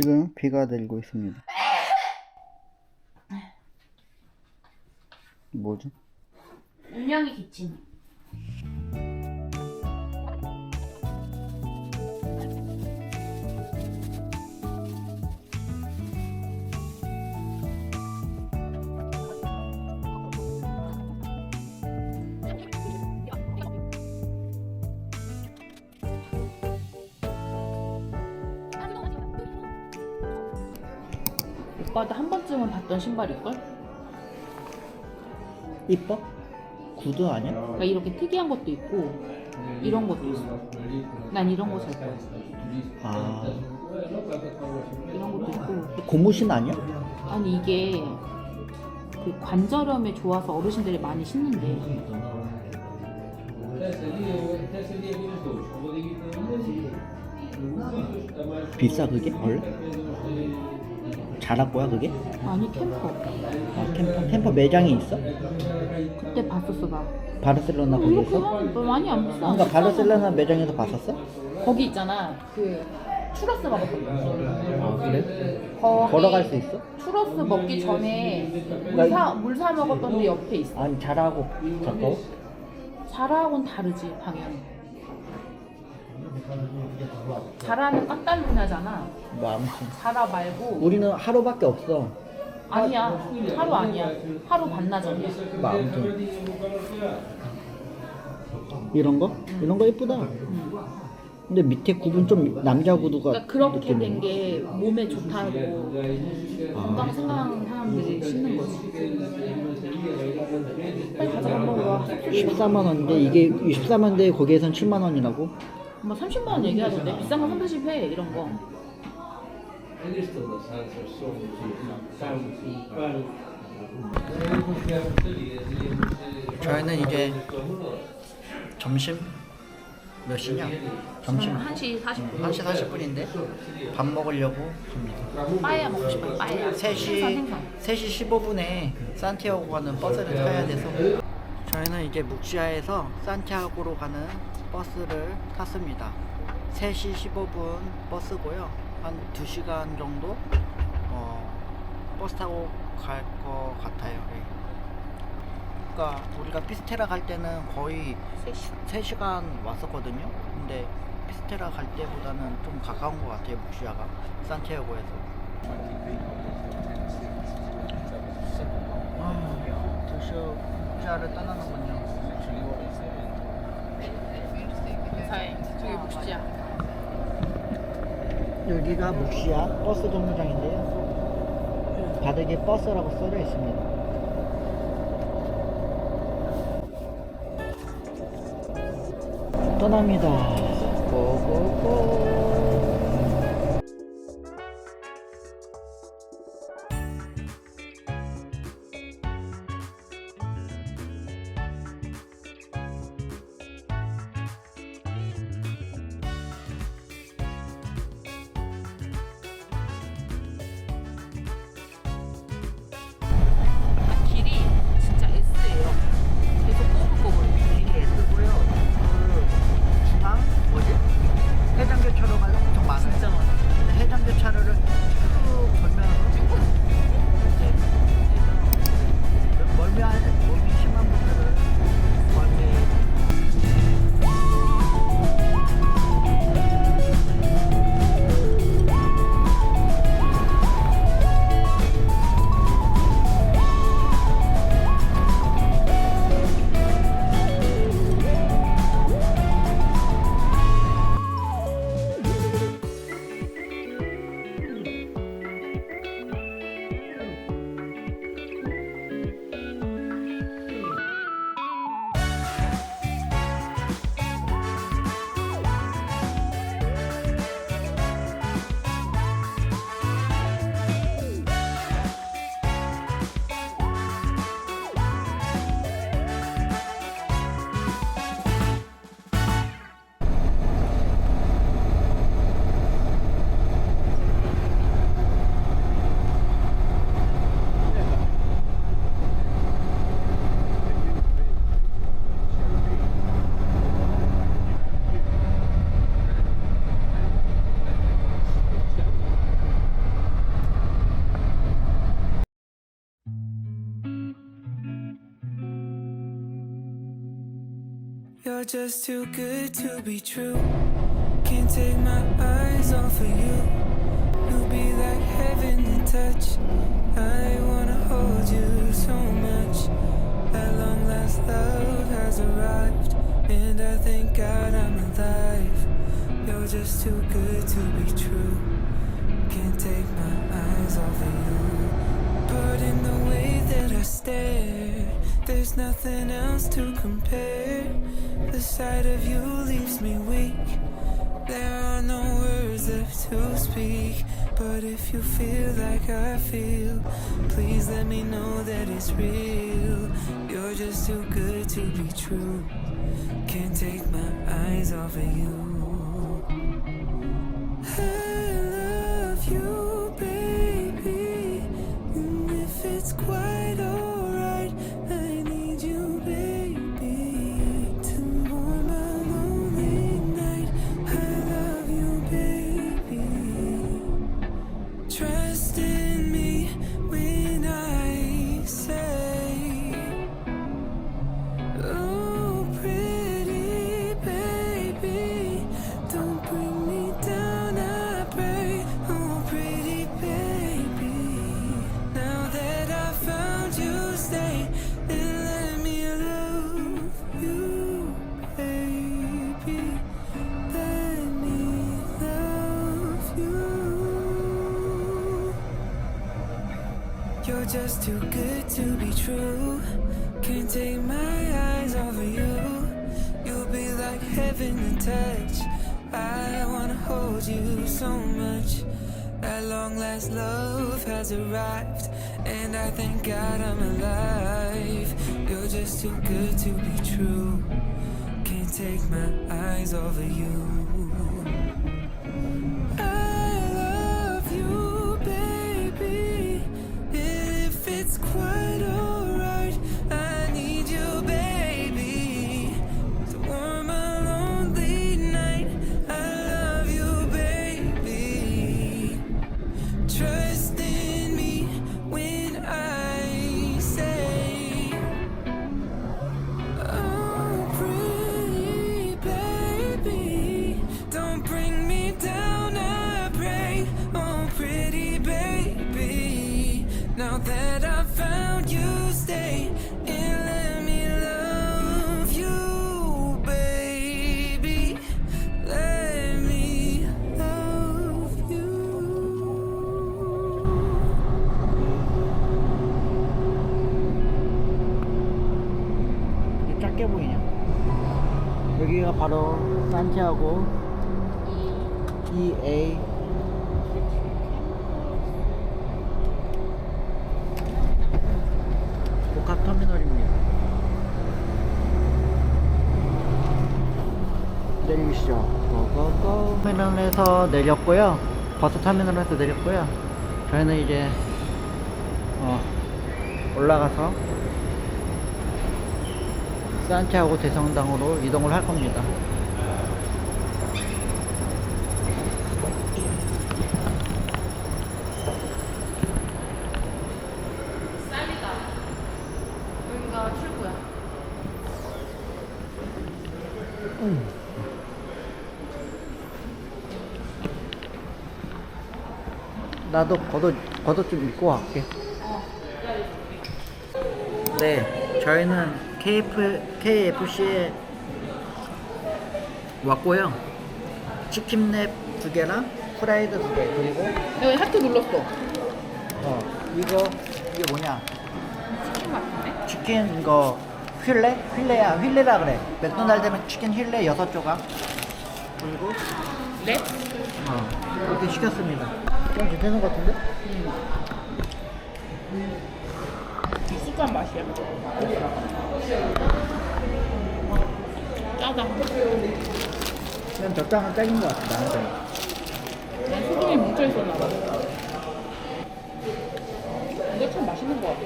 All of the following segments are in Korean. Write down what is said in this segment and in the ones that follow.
지금 비가 내리고 있습니다. 뭐지? 운명이 기침. 오빠도 한 번쯤은 봤던 신발일걸? 이뻐? 구두 아니야? 그러니까 이렇게 특이한 것도 있고 이런 것도 있어. 난 이런 거 살 거야. 아 이런 것도 있고 고무신 아니야? 아니 이게 그 관절염에 좋아서 어르신들이 많이 신는데 비싸 그게 원래? 거야 그게? 아니 캠퍼 아 캠퍼 캠퍼 매장이 있어? 그때 봤었어 나. 바르셀로나 어, 거기에서? 그냥 뭐 많이 안 비싸. 뭔가 바르셀로나 매장에서 봤었어? 거기 있잖아 그 추러스 먹었던 거. 아 그래? 거기 걸어갈 수 있어? 추러스 먹기 전에 물 사 물 사 먹었던 데 옆에 있어. 아니 잘하고 가까워? 자라하고는 다르지 방향이. 자라는 까탈루냐잖아. 뭐 아무튼 자라 말고 우리는 하루밖에 없어 아니야 하루 아니야 하루 반나절이야. 뭐 아무튼 이런 거? 이런 거 예쁘다 근데 밑에 구분 좀 남자 구두가 그러니까 그렇게 느낌이 된 게 몸에 좋다고 건강 생각하는 사람들이 신는 거지. 빨리 가자 밥 먹으러 와. 14만 원인데 이게 14만 원인데 거기에선 7만 원이라고? 뭐 30만 원 얘기하던데 비싼 거 30, 해 이런 거. 저희는 이제 점심 몇 시냐? 점심 1시 40분. 1시 40분인데 밥 먹으려고 갑니다 빠에야 먹고 싶어요. 빠에야. 3시, 생선, 생선. 3시 15분에 산티아고 가는 버스를 타야 돼서 저희는 이제 묵시아에서 산티아고로 가는 버스를 탔습니다. 3시 15분 버스고요. 한 2시간 정도 어, 버스 타고 갈 것 같아요. 예. 그러니까 우리가 피스테라 갈 때는 거의 3시 간 왔었거든요. 근데 피스테라 갈 때보다는 좀 가까운 것 같아요 묵시아가. 산티아고에서. 아, 묵시아를 떠나는군요 저기 묵시야. 여기가 묵시아 버스 정류장인데요. 바닥에 버스라고 써져 있습니다. 떠납니다. 고고고 You're just too good to be true. Can't take my eyes off of you. You'll be like heaven to touch. I wanna hold you so much. At long last, love has arrived, and I thank God I'm alive. You're just too good to be true. Can't take my eyes off of you. But in the way that I stare, there's nothing else to compare. The sight of you leaves me weak. There are no words left to speak. But if you feel like I feel, please let me know that it's real. You're just too good to be true. Can't take my eyes off of you. Just too good to be true. Can't take my eyes off of you. You'll be like heaven to touch. I wanna hold you so much. At long last, love has arrived, and I thank God I'm alive. You're just too good to be true. Can't take my eyes off of you. 터미널입니다. 내리시죠. 고고고. 터미널에서 내렸고요. 버스 터미널에서 내렸고요. 저희는 이제 어, 올라가서 산티아고 대성당으로 이동을 할 겁니다. 여기가 출구야. 나도 겉옷, 겉옷 좀 입고 갈게. 네, 저희는 KF, KFC에 왔고요. 치킨랩 두 개랑 프라이드 두 개, 그리고, 여기 하트 눌렀어. 어, 이거, 이게 뭐냐. 치킨 같은데? 치킨 이거 휠레? 휠레야, 휠레라 그래. 맥도날드는 치킨 휠레 여섯 조각. 그리고, 네? 어, 이렇게 시켰습니다. 좀 괜찮은 것 같은데? 익숙한 맛이야. 짜다. 그냥 적당한 짝인 것 같아, 나한테. 난 소금이 뭉쳐 있었나 봐. 이거 참 맛있는 것 같아.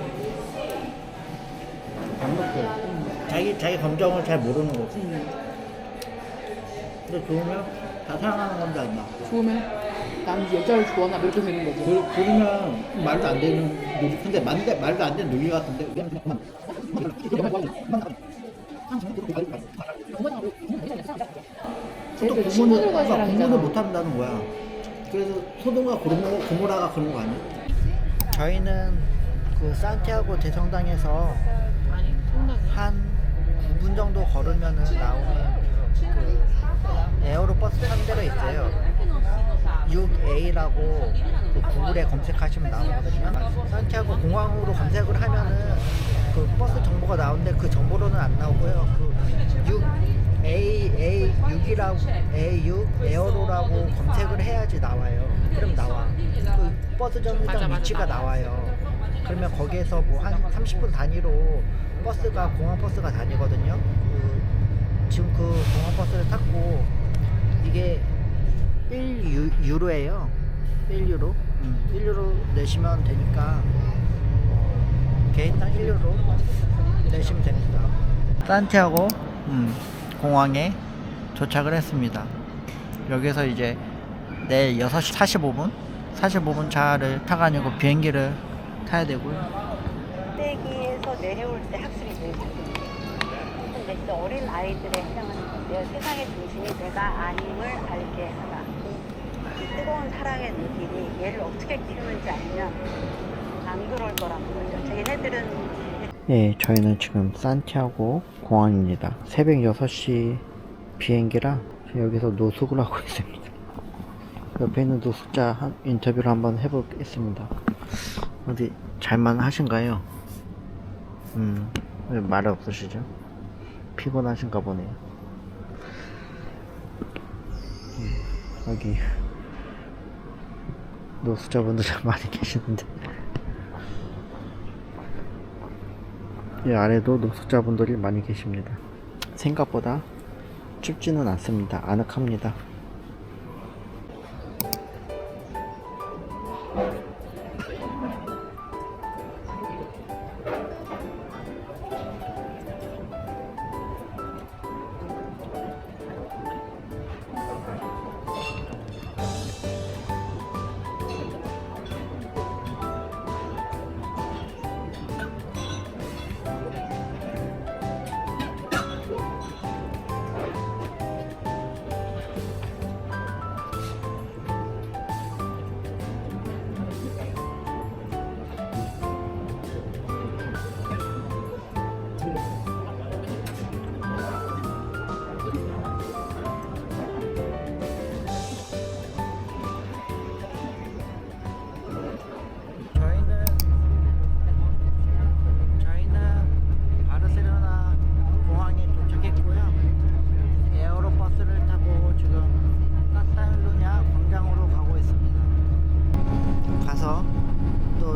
자기 자기 감정을 잘 모르는 거지. 근데 좋으면 다 사랑하는 건지 안 나. 좋으면 난 여자를 좋아하나 이렇게 되는 거지. 그, 그러면 말도 안 되는 논리. 근데 말도, 말도 안 되는 논리 같은데. 쟤들 친구들 갈 공부는 사람이잖아. 못 한다는 거야. 그래서 소돔과 고모, 고모라가 그런 거 아니야? 저희는 그 산티아고 대성당에서 아니 생각이. 한 9분 정도 걸으면은 나오는 그 에어로 버스 타는 데가 있어요. 6A라고 그 구글에 검색하시면 나오거든요. 산티아고 공항으로 검색을 하면은 그 버스 정보가 나오는데 그 정보로는 안 나오고요. 그 6 A A 6이라고 A6 에어로라고 검색을 해야지 나와요. 그럼 나와. 그 버스 정류장 위치가 나와. 나와요. 그러면 거기에서 뭐 한 30분 단위로 버스가 공항 버스가 다니거든요. 그 지금 그 공항 버스를 탔고 이게 1유로예요. 1유로. 음, 1유로 내시면 되니까 어, 개인당 1유로 내시면 됩니다. 산티아고 음, 공항에 도착을 했습니다. 여기서 이제 내일 6시 45분 45분 차를 타가지고 비행기를 타야 되고요. 꼭대기에서 내려올 때 학습이 제일 좋습니다. 근데 이제 어린 아이들에 해당하는 건데요. 세상의 중심이 내가 아님을 알게 하라. 이 뜨거운 사랑의 눈길이 얘를 어떻게 키우는지 알면 안 그럴 거라는 거죠. 자기네들은 예, 저희는 지금 산티아고 공항입니다. 새벽 6시 비행기라 여기서 노숙을 하고 있습니다. 옆에 있는 노숙자 한- 인터뷰를 한번 해보겠습니다. 어디 잘만 하신가요? 음, 왜말 없으시죠? 피곤하신가 보네요. 음, 여기 노숙자분들 많이 계시는데 이 아래도 노숙자분들이 많이 계십니다. 생각보다 춥지는 않습니다. 아늑합니다.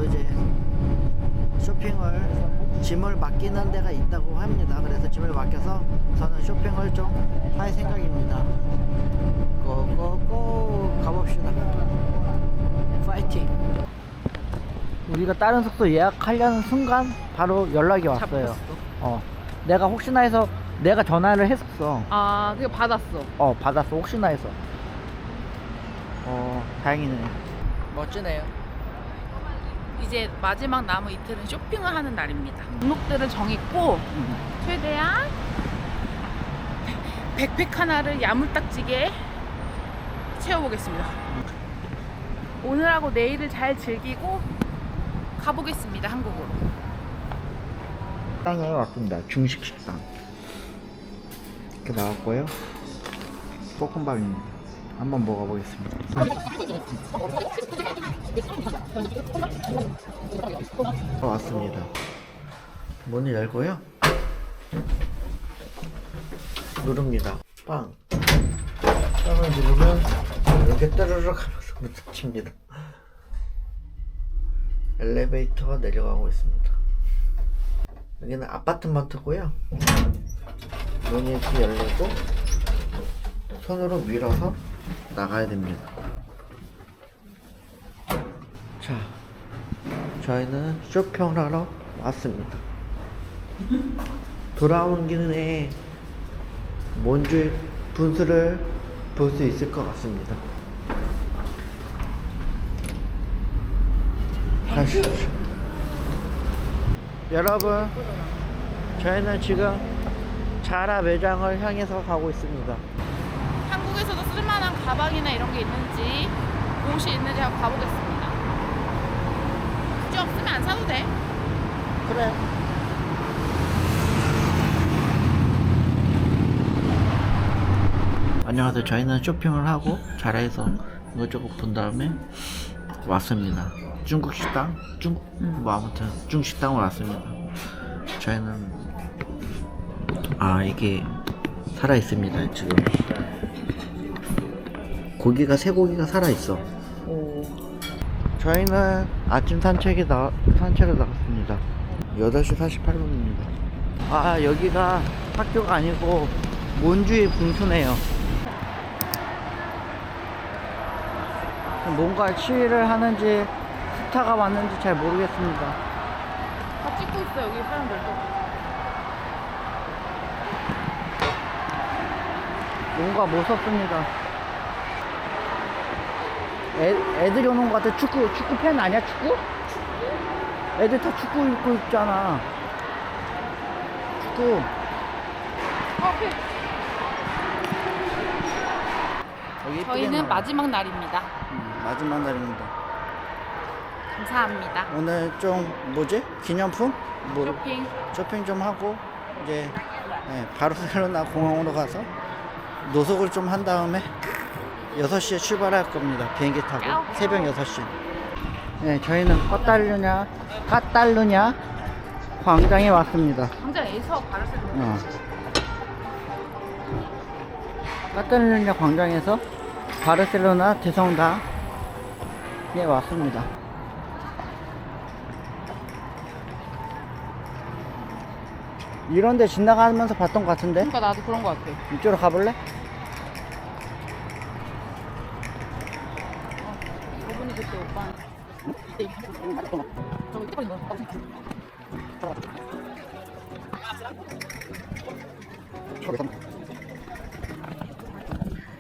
이제 쇼핑을 짐을 맡기는 데가 있다고 합니다. 그래서 짐을 맡겨서 저는 쇼핑을 좀 할 생각입니다. 고고고 가봅시다. 파이팅! 우리가 다른 숙소 예약하려는 순간 바로 연락이 왔어요. 잡혔어. 어. 내가 혹시나 해서 내가 전화를 했었어. 아 그게 받았어. 어, 받았어. 혹시나 해서. 어, 다행이네. 멋지네요. 이제 마지막 남은 이틀은 쇼핑을 하는 날입니다. 목록들을 정했고 최대한 백팩 하나를 야물딱지게 채워보겠습니다. 오늘하고 내일을 잘 즐기고 가보겠습니다 한국으로. 식당에 왔습니다. 중식 식당. 이렇게 나왔고요. 볶음밥입니다. 한번 먹어보겠습니다. 어, 왔습니다. 문을 열고요. 누릅니다. 빵. 빵을 누르면 이렇게 따르륵 하면서 부딪힙니다. 엘리베이터가 내려가고 있습니다. 여기는 아파트먼트고요. 문이 이렇게 열리고 손으로 밀어서 나가야 됩니다. 자, 저희는 쇼핑을 하러 왔습니다. 돌아오는 길에 몬주의 분수를 볼 수 있을 것 같습니다. 가시죠. 여러분, 저희는 지금 자라 매장을 향해서 가고 있습니다. 한국에서도 쓸만한 가방이나 이런 게 있는지 옷이 있는지 한번 가보겠습니다. 굳이 없으면 안 사도 돼. 그래. 안녕하세요. 저희는 쇼핑을 하고 자라에서 이것저것 본 다음에 왔습니다. 중국 식당, 중국 뭐 아무튼 중국 식당을 왔습니다. 저희는 아 이게 살아 있습니다. 지금 고기가 새 고기가 살아 있어. 저희는 아침 산책에 나 산책을 나갔습니다. 8시 48분입니다. 아, 여기가 학교가 아니고 몬주의 분수네요. 뭔가 시위를 하는지 스타가 왔는지 잘 모르겠습니다. 다 찍고 있어 여기 사람들도. 뭔가 무섭습니다. 애, 애들이 오는 것 같아. 축구, 축구 팬 아니야? 축구? 애들 다 축구 입고 있잖아. 축구. 여기 예쁘게 저희는 나와. 마지막 날입니다. 음, 마지막 날입니다. 감사합니다. 오늘 좀 뭐지? 기념품? 뭐 쇼핑. 쇼핑 좀 하고 이제 네, 바르셀로나 공항으로 가서 노숙을 좀 한 다음에 6시에 출발할 겁니다. 비행기 타고 야호. 새벽 6시. 네, 저희는 까탈루냐 까탈루냐 광장에 왔습니다. 광장에서 바르셀로나. 어. 까탈루냐 광장에서 바르셀로나 대성당에 왔습니다. 이런 데 지나가면서 봤던 것 같은데? 그러니까 나도 그런 거 같아. 이쪽으로 가볼래?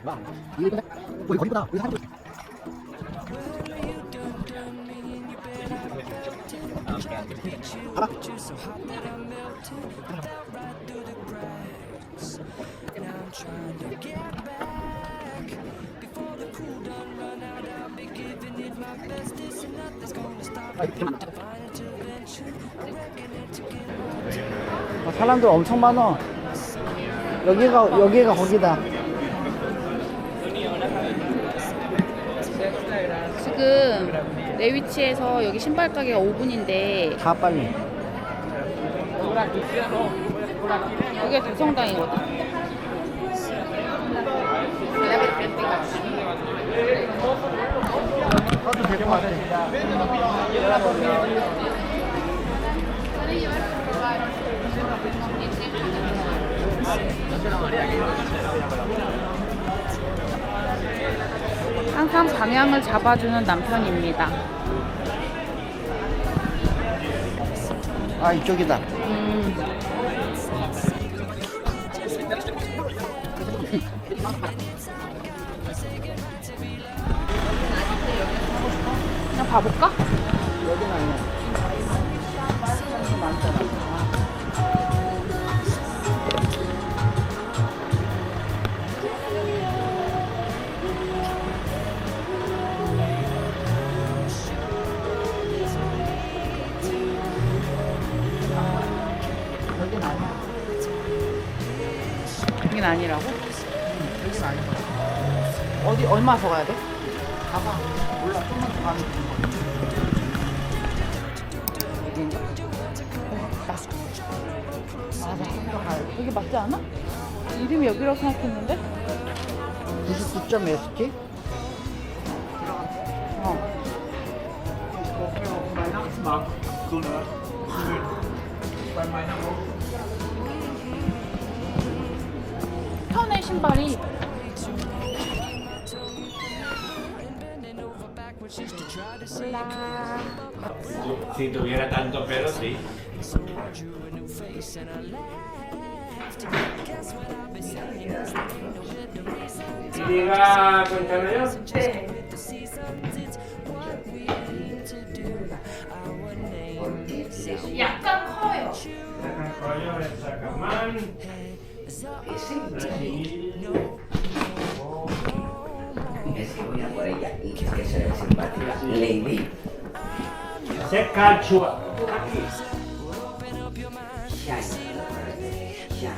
거기 거기보다 여기 사람들 아, 사람들 엄청 많아. 여기가 여기가 거기다. 지금 내 위치에서 여기 신발 가게가 5분인데 가 빨리. 여기가 대성당이거든. 가도 될것 같아. 항상 방향을 잡아주는 남편입니다. 아 이쪽이다. 음, 그냥 봐볼까? 여기는 아니야. 많잖아. 아, 아니라고? 여긴 아니야. 어디 얼마 더 가야 돼? 가봐. 몰라. 좀만 더 가면 되는 거야. 여기인가? 맞아. 좀더 가야 돼. 여기 맞지 않아? 이름이 여기라고 생각했는데? 99.ST? 어. 편의 신발이 Si tuviera tanto pelo, sí. Diga, cuéntame 약간 커요. Rollo de Sacamán. Ese voy a por ella y que es que se ve simpática. Lady. Se calcio.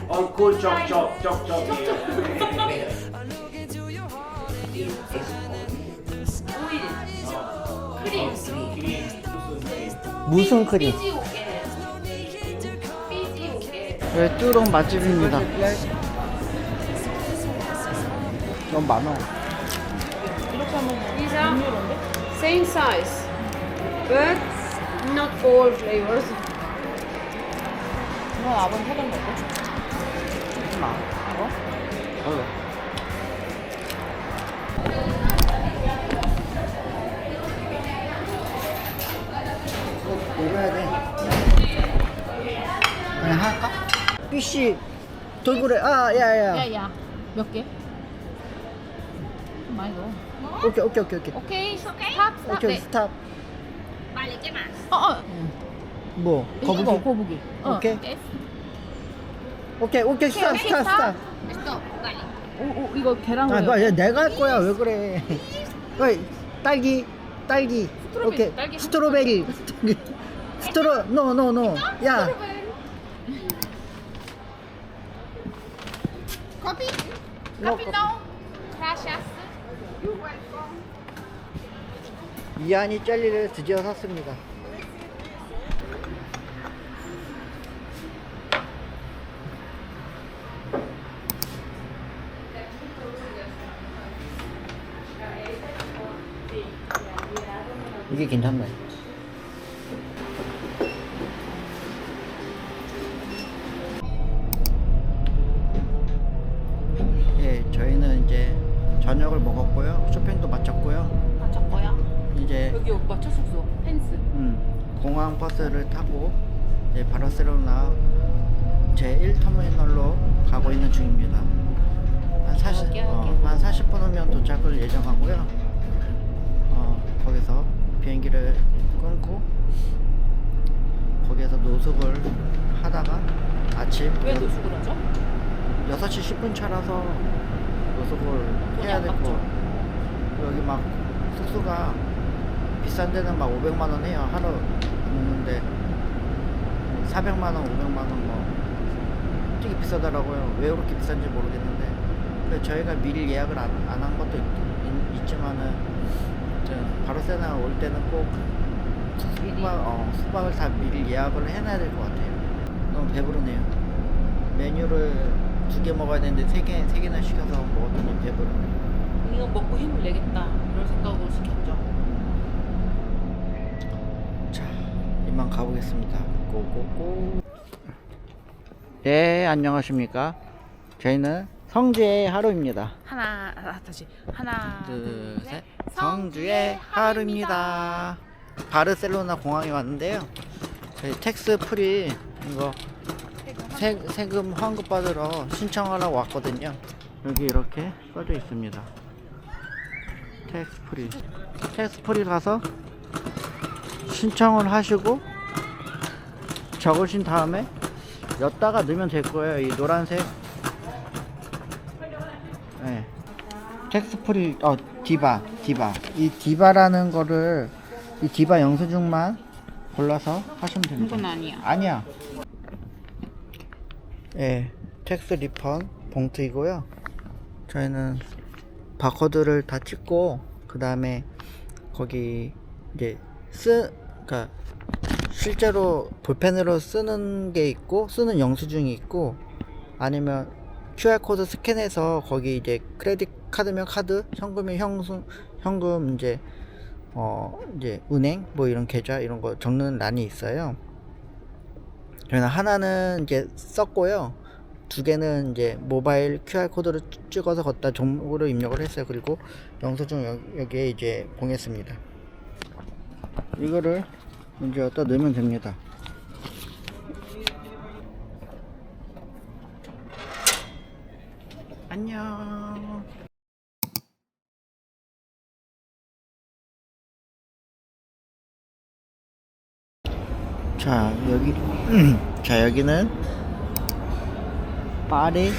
얼굴 쪽쪽 쪽쪽. 무슨 크림? 뚜롱 맛집입니다. 너무 많아. These are same size, but not all flavors. 이건 아버님 해준 거고. 어. 먹어야 돼. 그냥 할까? 삐씨 돌고래 아 야야 야야. 몇 개? 많이 넣어. 오케이 오케이 오케이 오케이 오케이. 스탑. 스탑. 오케이 네. 스탑 어, 어. 뭐 이거 거북이 거북이. 어. 오케이. 오케이 오케이 스탑 스탑 스탑 오, 오, 이거 계란 아. 뭐야 내가 할 거야 왜 그래 어이 딸기 딸기 스트로베리, 오케이 딸기. 스트로베리 스트로 노노노 야 커피. No 커피 coffee. no. Gracias. 이한이 젤리를 드디어 샀습니다 이게 괜찮네 40분 후면 도착을 예정하고요. 어, 거기서 비행기를 끊고 거기에서 노숙을 하다가 아침 왜 노숙을 하죠? 6시 10분 차라서 노숙을 해야 되고 아깝죠. 여기 막 숙소가 비싼 데는 막 500만 원 해요 하루 묵는데 400만 원, 500만 원뭐 되게 비싸더라고요 왜 그렇게 비싼지 모르겠는데 근데 저희가 미리 예약을 안 한 것도 있, 지만은 바르셀로나 올 때는 꼭 숙박, 어, 숙박을 다 미리 예약을 해놔야 될 것 같아요 너무 배부르네요 메뉴를 두 개 먹어야 되는데 세 개, 세 개나 시켜서 먹었더니 배부르네 이거 먹고 힘을 내겠다. 이런 생각으로 시켰죠. 자, 이만 가보겠습니다. 고고고. 네, 안녕하십니까. 저희는 성주의 하루입니다. 하나, 아, 다시. 하나, 둘, 셋. 성주의 하루입니다. 바르셀로나 공항에 왔는데요. 저희 텍스 프리 이거 세, 세금 환급 받으러 신청하러 왔거든요. 여기 이렇게 써져 있습니다. 텍스 프리. 텍스 프리 가서 신청을 하시고 적으신 다음에 엿다가 넣으면 될 거예요. 이 노란색. 텍스 프리 어 디바 디바 이 디바라는 거를 이 디바 영수증만 골라서 하시면 됩니다. 이건 아니야. 아니야. 예, 텍스 리펀 봉투이고요. 저희는 바코드를 다 찍고 그 다음에 거기 이제 쓰, 그러니까 실제로 볼펜으로 쓰는 게 있고 쓰는 영수증이 있고 아니면 QR 코드 스캔해서 거기 이제 크레딧 카드면 카드, 현금이면 현금, 현금 이제 어 이제 은행 뭐 이런 계좌 이런 거 적는 란이 있어요. 저희는 하나는 이제 썼고요. 두 개는 이제 모바일 QR 코드를 찍- 찍어서 걷다 정보를 입력을 했어요. 그리고 영수증 여- 여기에 이제 봉했습니다. 이거를 이제 여기다 넣으면 됩니다. 안녕. 자 여기 자 여기는 파리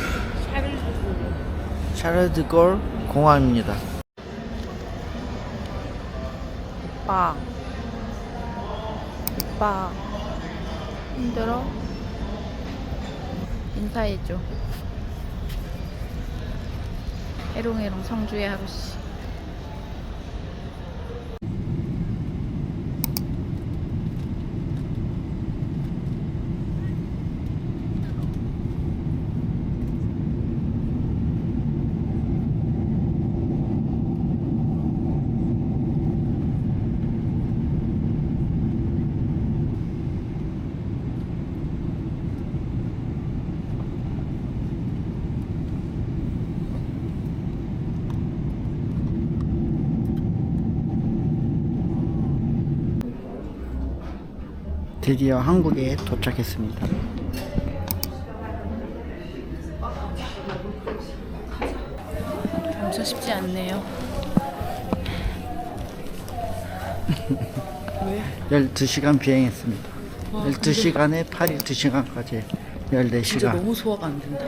샤르드골 공항입니다. 오빠. 오빠. 힘들어? 인사해줘. 해롱해롱 성주의 하루씨. 드디어 한국에 도착했습니다. 엄청 쉽지 않네요. 12시간 비행했습니다. 12시간에 파리 2시간까지 14시간. 너무 소화가 안 된다.